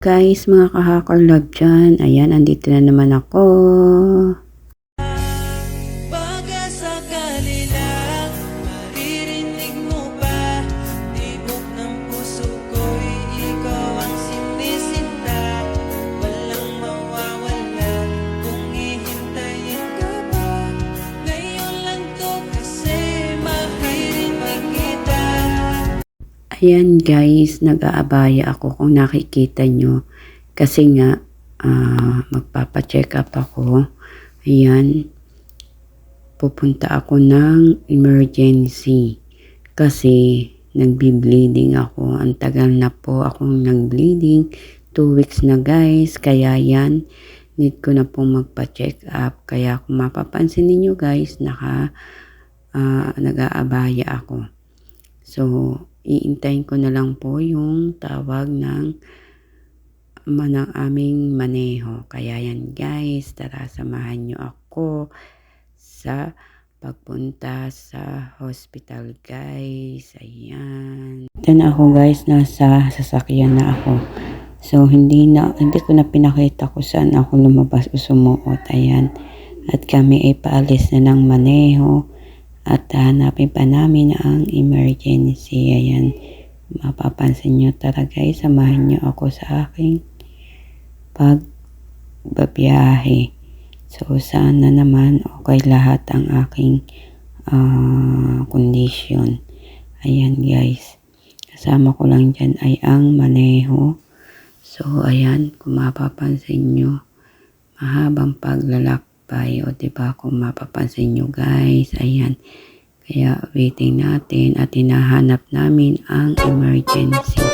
Guys, mga ka-hacker love dyan. Ayan, andito na naman ako. Ayan guys, nag-aabaya ako kung nakikita nyo. Kasi nga, ah, magpapacheck up ako. Ayan, pupunta ako ng emergency. Kasi nagbi-bleeding ako. Ang tagal na po akong nag-bleeding. Two weeks na guys. Kaya yan, need ko na pong magpa-check up. Kaya kung mapapansin ninyo guys, naka, ah, nag-aabaya ako. So, iintayin ko na lang po yung tawag ng ng aming maneho. Kaya yan guys, tara samahan nyo ako sa pagpunta sa hospital guys. Ayan. Ito na ako guys, nasa sasakyan na ako. So, hindi na, hindi ko na pinakita kung saan ako lumabas o sumuot. Ayan. At kami ay paalis na ng maneho. At hanapin pa namin ang emergency. Ayan. Mapapansin nyo tara guys. Samahan nyo ako sa aking pagbabiyahe. So, sana naman okay lahat ang aking ah, condition. Ayan guys. Kasama ko lang dyan ay ang maneho. So, ayan. Kung mapapansin nyo, mahabang paglalakbay. O, diba, kung mapapansin nyo, guys. Ayan. Kaya, waiting natin at hinahanap namin ang emergency.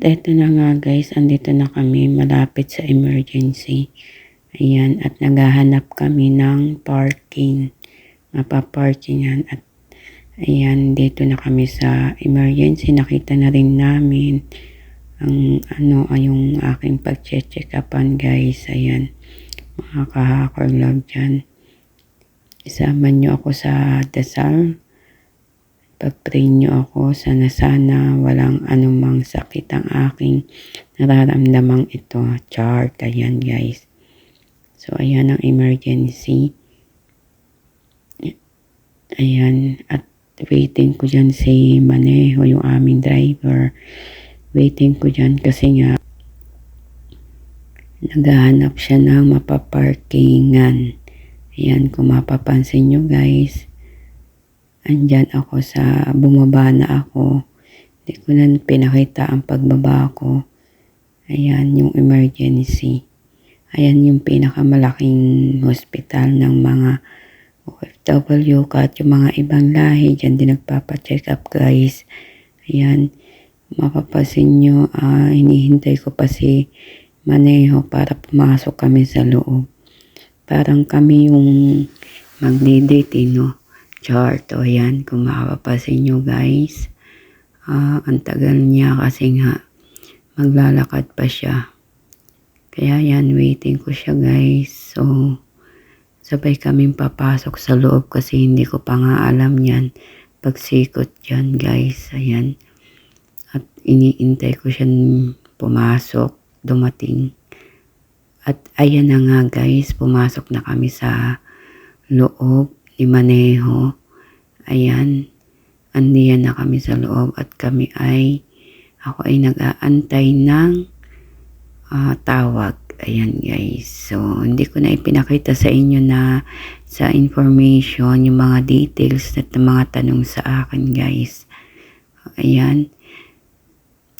At eto na nga guys, andito na kami malapit sa emergency. Ayan, at naghahanap kami ng parking. Mapaparkingan at ayan, dito na kami sa emergency. Nakita na rin namin ang ano, yung aking pag-check upan guys. Ayan, mga ka-hacker love dyan. Isama nyo ako sa dasal pag-pray niyo ako, sana sana walang anumang sakit ang aking nararamdamang ito. Chart, ayan guys. So, ayan ang emergency. Ayan, at waiting ko dyan si Maneho, yung aming driver. Waiting ko dyan kasi nga naghahanap siya ng mapaparkingan. Ayan, kung mapapansin nyo guys andyan ako sa bumaba na ako. Hindi ko na pinakita ang pagbaba ko. Ayan yung emergency. Ayan yung pinakamalaking hospital ng mga OFW at yung mga ibang lahi. Diyan din nagpapacheck up guys. Ayan. Mapapasin nyo, ah, hinihintay ko pa si Maneho para pumasok kami sa loob. Parang kami yung magdi-date, eh, no? Chart. O yan, kung makapapasin nyo guys. Ah, ang tagal niya kasi nga maglalakad pa siya. Kaya yan, waiting ko siya guys. So, sabay kaming papasok sa loob kasi hindi ko pa nga alam yan. Pagsikot yan guys. Ayan. At iniintay ko siya pumasok, dumating. At ayan na nga guys, pumasok na kami sa loob ni Maneho. Ayan. andiyan na kami sa loob at kami ay ako ay nag-aantay ng ah, tawag. Ayan guys. So, hindi ko na ipinakita sa inyo na sa information, yung mga details at mga tanong sa akin guys. Ayan.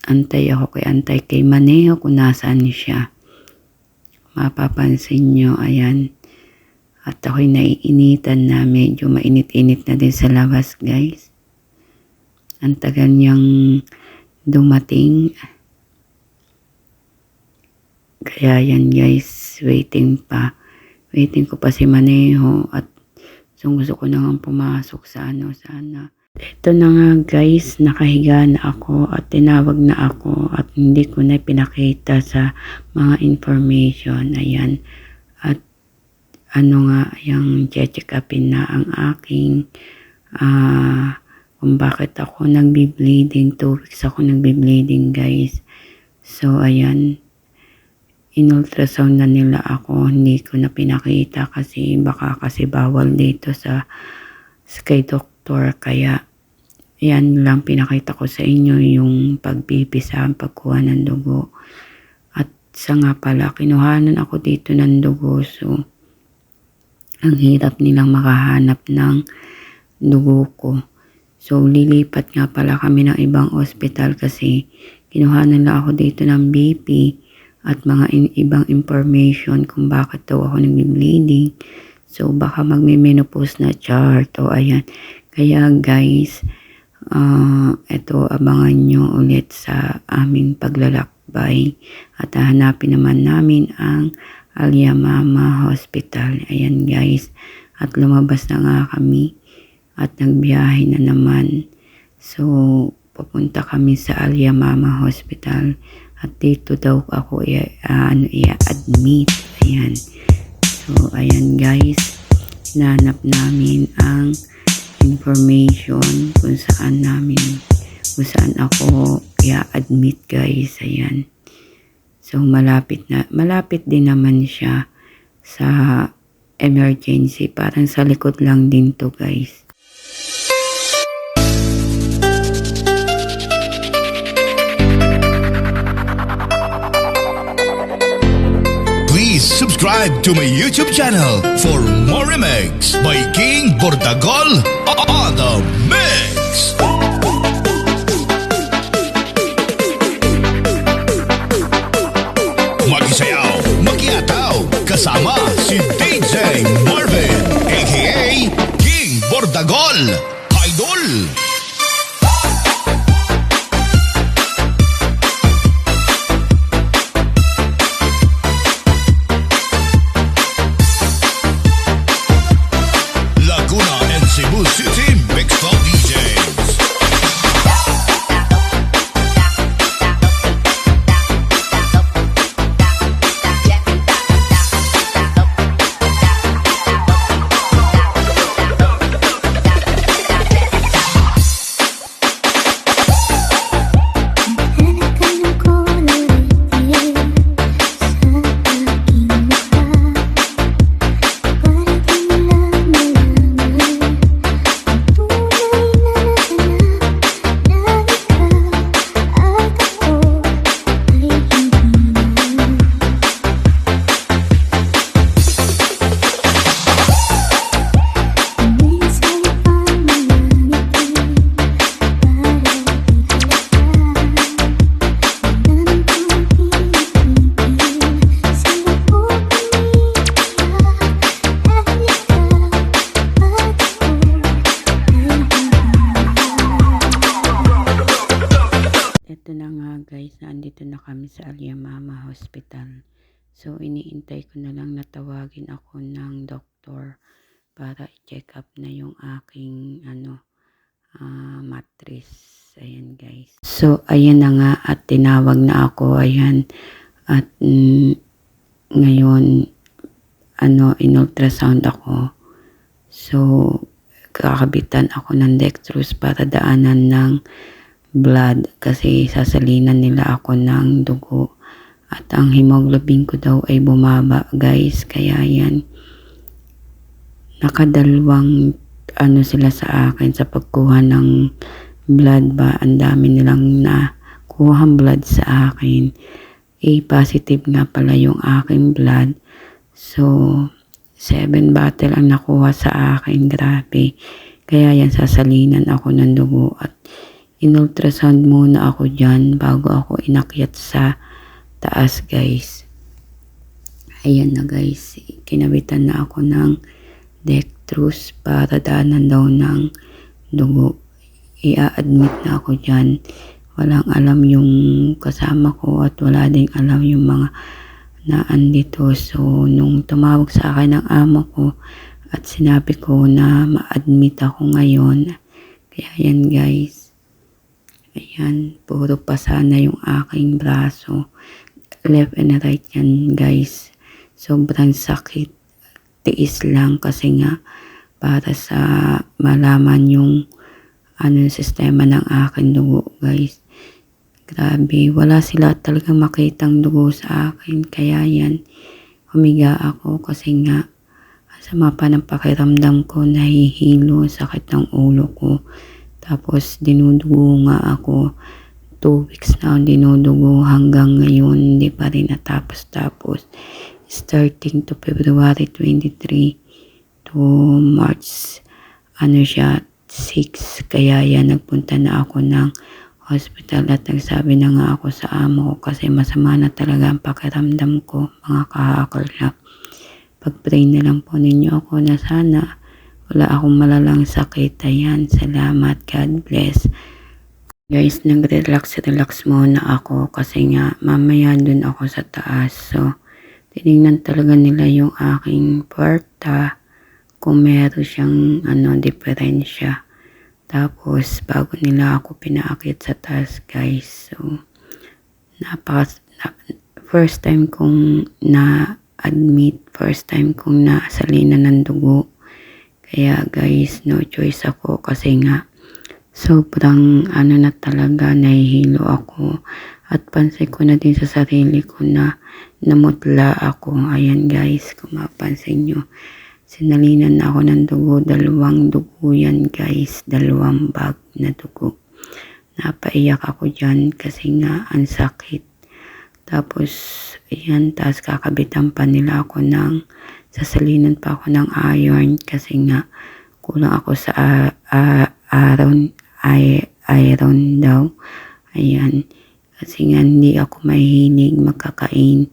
Antay ako kay antay kay Maneho kung nasaan siya. Mapapansin nyo, ayan. At ako'y naiinitan na medyo mainit-init na din sa labas guys. Ang tagal niyang dumating. Kaya yan guys, waiting pa. Waiting ko pa si Maneho at so gusto ko na nga pumasok sa ano, sana. Ito na nga guys, nakahiga na ako at tinawag na ako at hindi ko na pinakita sa mga information. Ayan. Ano nga, yung check upin na ang aking ah kung bakit ako nagbi-bleeding. Two weeks ako nagbi-bleeding guys. So ayan, in-ultrasound na nila ako. Hindi ko na pinakita kasi baka kasi bawal dito sa, sa kay doktor. Kaya yan lang pinakita ko sa inyo yung pagbibisa, pagkuha ng dugo. At sa nga pala, kinuhanan ako dito ng dugo. So, ang hirap nilang makahanap ng dugo ko. So, lilipat nga pala kami ng ibang ospital kasi kinuhanan lang ako dito ng BP at mga in- ibang information kung bakit daw ako nag-bleeding. So, baka magme-menopause na chart o ayan. Kaya guys, ah ito abangan nyo ulit sa aming paglalakbay at hahanapin naman namin ang Alyamama Hospital. Ayan guys. At lumabas na nga kami at nagbiyahe na naman. So, pupunta kami sa Alyamama Hospital at dito daw ako ano, i-admit. Ayan. So, ayan guys. Nanap namin ang information kung saan namin kung saan ako i-admit guys. Ayan. So, malapit na, malapit din naman siya sa emergency. Parang sa likod lang din to guys. Please subscribe to my YouTube channel for more remakes by King Bordagol on the mix. Kasama si DJ Marvin, aka King Bordagol, sa Alyamama Hospital. So, iniintay ko na lang natawagin ako ng doktor para i-check up na yung aking ano, ah, mattress. Ayan guys. So, ayan na nga at tinawag na ako. Ayan. At mm, ngayon, ano, in-ultrasound ako. So, kakabitan ako ng dextrose para daanan ng blood kasi sasalinan nila ako ng dugo. At ang hemoglobin ko daw ay bumaba guys. Kaya yan, nakadalawang ano sila sa akin sa pagkuha ng blood ba. Ang dami nilang na kuhang blood sa akin. A positive nga pala yung aking blood. So, seven bottle ang nakuha sa akin. Grabe. Kaya yan, sasalinan ako ng dugo at in-ultrasound muna ako dyan bago ako inakyat sa taas, guys. Ayan na, guys. Kinabitan na ako ng dextrose para daanan daw ng dugo. Ia-admit na ako dyan. Walang alam yung kasama ko at wala ding alam yung mga na andito. So, nung tumawag sa akin ng amo ko at sinabi ko na ma-admit ako ngayon. Kaya yan guys. Ayan, puro pa sana yung aking braso. Left and right yan guys. Sobrang sakit. Tiis lang kasi nga para sa malaman yung ano sistema ng akin dugo guys. Grabe, wala sila talaga makitang dugo sa akin. Kaya yan, humiga ako kasi nga sama pa ng pakiramdam ko, nahihilo, sakit ng ulo ko. Tapos dinudugo nga ako. Two weeks na dinudugo hanggang ngayon, hindi pa rin natapos. Tapos, starting to February 23 to March, ano siya, 6. Kaya yan, nagpunta na ako ng hospital at nagsabi na nga ako sa amo ko kasi masama na talaga ang pakiramdam ko, mga kahakarlap. Pag-pray na lang po ninyo ako na sana wala akong malalang sakit. Ayan, salamat. God bless. Guys, nag-relax, relax muna ako kasi nga mamaya dun ako sa taas. So, tinignan talaga nila yung aking porta kung meron siyang ano, diferensya. Tapos, bago nila ako pinaakit sa taas, guys. So, napaka, na, first time kong na-admit, first time kong nasalina ng dugo. Kaya, guys, no choice ako kasi nga, sobrang ano na talaga, nahihilo ako. At pansin ko na din sa sarili ko na namutla ako. Ayan, guys, kung mapansin nyo. Sinalinan na ako ng dugo. Dalawang dugo yan guys. Dalawang bag na dugo. Napaiyak ako dyan kasi nga ang sakit. Tapos, ayan, tapos kakabitan pa nila ako ng, sasalinan pa ako ng iron kasi nga kulang ako sa uh, uh, iron, I, iron daw. Ayan. Kasi nga hindi ako mahihinig magkakain.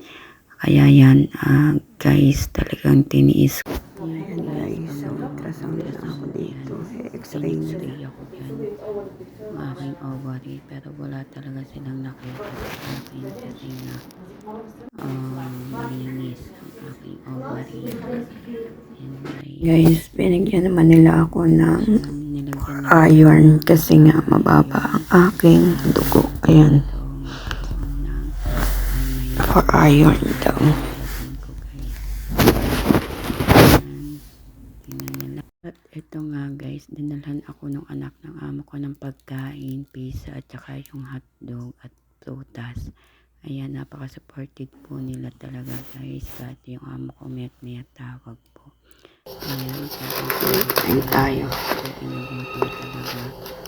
Kaya yan, ah, guys, talagang tiniis ko. Ayan guys, so ultrasound na ako dito. X-ray na. Ang aking ovary, pero wala talaga silang nakita sa akin kasi nga um, malinis ang aking ovary. Guys. Guys, binigyan naman nila ako ng iron kasi nga mababa ang aking dugo. Ayan. For iron daw. At ito nga guys, dinalhan ako ng anak ng amo ko ng pagkain, pizza, at saka yung hotdog at prutas. Ayan, napaka-supported po nila talaga guys. Kahit yung amo ko mayat tawag po. Ayan, kain tayo.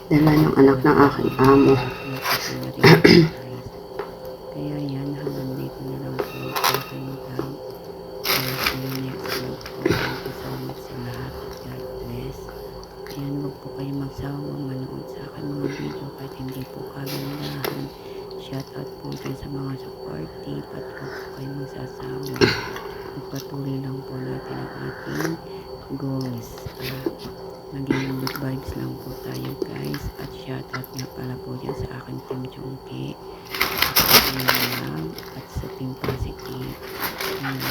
Dala ng anak ng aking amo. Kaya yan, hanggang dito na lang po ang aking vlog. Kaya see you next vlog po. Thank you so much sa lahat. God bless. Ayan, huwag po kayo magsawang manood sa aking mga video kahit hindi po kagandahan. Shoutout po dyan sa mga supportive at huwag po kayo magsasawa. Magpatuloy lang po natin ang ating goals. Uh, maging good vibes lang po tayo guys. At shoutout nga pala po dyan sa aking team Chongke. At sa team positive. Um,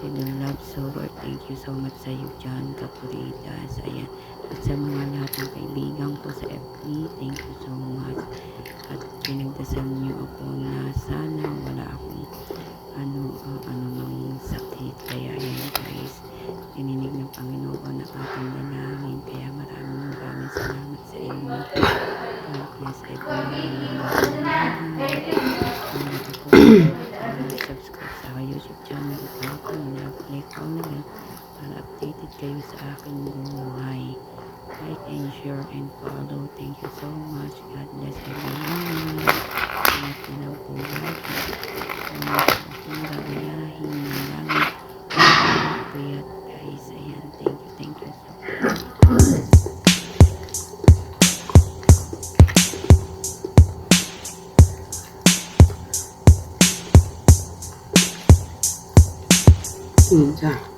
team love sober. Thank you so much sa iyo dyan, Kapuritas. Ayan. At sa mga lahat ng kaibigan ko sa FB, thank you so much. At pinagdasal niyo ako na sana wala akong ano, uh, ano mang sakit. Kaya yan guys, ininig ng Panginoon ang ating dalangin. Kaya salamat sa inyo. God bless everyone. subscribe 嗯这样。